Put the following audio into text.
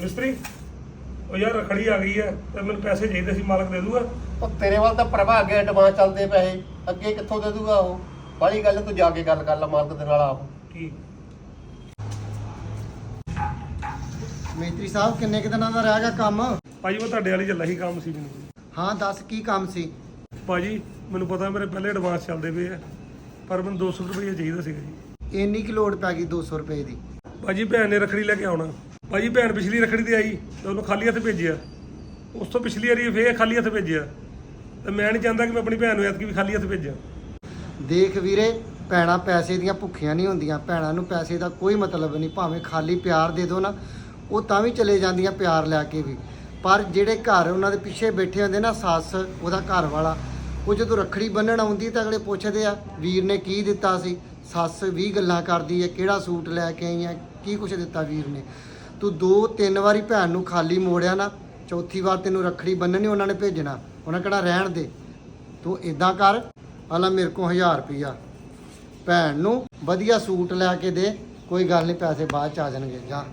ਮਿਸਤਰੀ ਉਹ ਯਾਰ ਰਖੜੀ ਆ ਗਈ ਹੈ ਤੇ ਮੈਨੂੰ ਪੈਸੇ ਚਾਹੀਦੇ ਸੀ ਮਾਲਕ ਦੇ ਦੂਗਾ। ਉਹ ਤੇਰੇ ਵੱਲ ਤਾਂ ਪ੍ਰਭਾ ਅੱਗੇ ਐਡਵਾਂਸ ਚੱਲਦੇ ਪਏ ਅੱਗੇ ਕਿੱਥੋਂ ਦੇ ਦੂਗਾ ਉਹ? ਬਾਹਲੀ ਗੱਲ ਤੂੰ ਜਾ ਕੇ ਗੱਲ ਕਰ ਲੈ ਮਾਲਕ ਦੇ ਨਾਲ ਆਪ। ਕੀ ਮੇਤਰੀ ਸਾਹਿਬ ਕਿੰਨੇ ਕੁ ਦਿਨਾਂ ਦਾ ਰਹਿ ਗਿਆ ਕੰਮ? ਭਾਜੀ ਮੈਂ ਤੁਹਾਡੇ ਵਾਲੀ ਚੱਲਾ ਹੀ ਕੰਮ ਸੀ ਮੈਨੂੰ। ਹਾਂ ਦੱਸ ਕੀ ਕੰਮ ਸੀ? ਭਾਜੀ ਮੈਨੂੰ ਪਤਾ ਮੇਰੇ ਪਹਿਲੇ ਐਡਵਾਂਸ ਚੱਲਦੇ ਪਏ ਆ ਪਰ ਮੈਨੂੰ 200 ਰੁਪਏ ਚਾਹੀਦਾ ਸੀਗਾ ਜੀ। ਇੰਨੀ ਕਿ ਲੋੜ ਪੈ ਗਈ 200 ਰੁਪਏ ਦੀ। ਭਾਜੀ ਭੈਣ ਨੇ ਰਖੜੀ ਲੈ ਕੇ ਆਉਣਾ। ਭਾਜੀ ਭੈਣ ਪਿਛਲੀ ਰਖੜੀ ਤੇ ਆਈ ਤੇ ਉਹਨੂੰ ਖਾਲੀ ਹੱਥ ਭੇਜਿਆ। ਉਸ ਤੋਂ ਪਿਛਲੀ ਵਾਰੀ ਫੇਰ ਖਾਲੀ ਹੱਥ ਭੇਜਿਆ। ਤੇ ਮੈਂ ਨਹੀਂ ਚਾਹੁੰਦਾ ਕਿ ਮੈਂ ਆਪਣੀ ਭੈਣ ਨੂੰ ਐਤਕੀ ਵੀ ਖਾਲੀ ਹੱਥ ਭੇਜਾਂ। ਦੇਖ ਵੀਰੇ, ਭੈਣਾਂ ਪੈਸੇ ਦੀਆਂ ਭੁੱਖੀਆਂ ਨਹੀਂ ਹੁੰਦੀਆਂ। ਭੈਣਾਂ ਨੂੰ ਪੈਸੇ ਦਾ ਕੋਈ ਮਤਲਬ ਨਹੀਂ, ਭਾਵੇਂ ਖਾਲੀ ਪਿਆਰ ਦੇ ਦਿਓ ਨਾ, ਉਹ ਤਾਂ ਵੀ ਚਲੇ ਜਾਂਦੀਆਂ ਪਿਆਰ ਲੈ ਕੇ ਵੀ। ਪਰ ਜਿਹੜੇ ਘਰ ਉਹਨਾਂ ਦੇ ਪਿੱਛੇ ਬੈਠੇ ਹੁੰਦੇ ਨਾ, ਸੱਸ, ਉਹਦਾ ਘਰ ਵਾਲਾ ਉਹ ਜਦੋਂ ਰੱਖੜੀ ਬੰਨਣ ਆਉਂਦੀ ਤਾਂ ਅਗਲੇ ਪੁੱਛਦੇ ਆ, ਵੀਰ ਨੇ ਕੀ ਦਿੱਤਾ ਸੀ? ਸੱਸ ਵੀ ਗੱਲਾਂ ਕਰਦੀ ਹੈ, ਕਿਹੜਾ ਸੂਟ ਲੈ ਕੇ ਆਈ ਹੈ, ਕੀ ਕੁਛ ਦਿੱਤਾ ਵੀਰ ਨੇ? ਤੂੰ ਦੋ ਤਿੰਨ ਵਾਰੀ ਭੈਣ ਨੂੰ ਖਾਲੀ ਮੋੜਿਆ ਨਾ, ਚੌਥੀ ਵਾਰ ਤੈਨੂੰ ਰੱਖੜੀ ਬੰਨਣੀ ਉਹਨਾਂ ਨੇ ਭੇਜਣਾ, ਉਹਨਾਂ ਕਿਹੜਾ ਰਹਿਣ ਦੇ। ਤੂੰ ਇਦਾਂ ਕਰ ਆਲਾ ਮੇਰੇ ਕੋਲ 1000 ਰੁਪਈਆ। ਭੈਣ ਨੂੰ ਵਧੀਆ ਸੂਟ ਲੈ ਕੇ ਦੇ, ਕੋਈ ਗੱਲ ਨਹੀਂ, ਪੈਸੇ ਬਾਅਦ ਚ ਆ ਜਾਣਗੇ, ਜਾ।